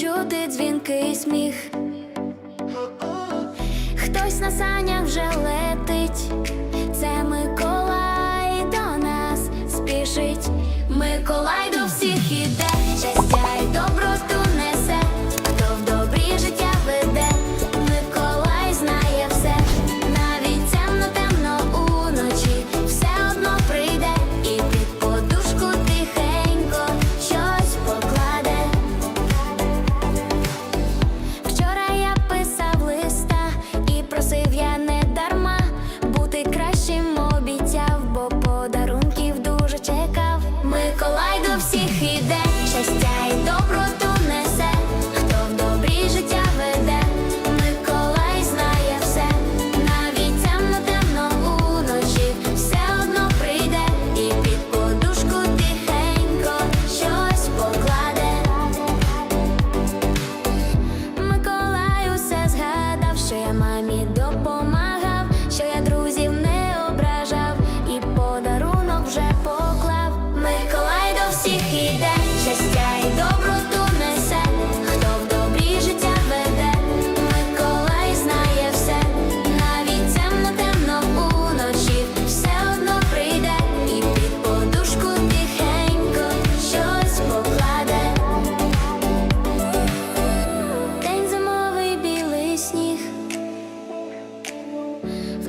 чути дзвінкий сміх. Хтось на санях вже летить,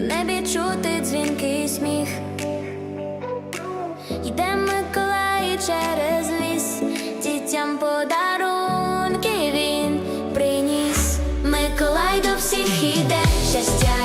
небі чути дзвінкий сміх. Йде Миколай через ліс, дітям подарунки він приніс. Миколай до всіх іде щастя.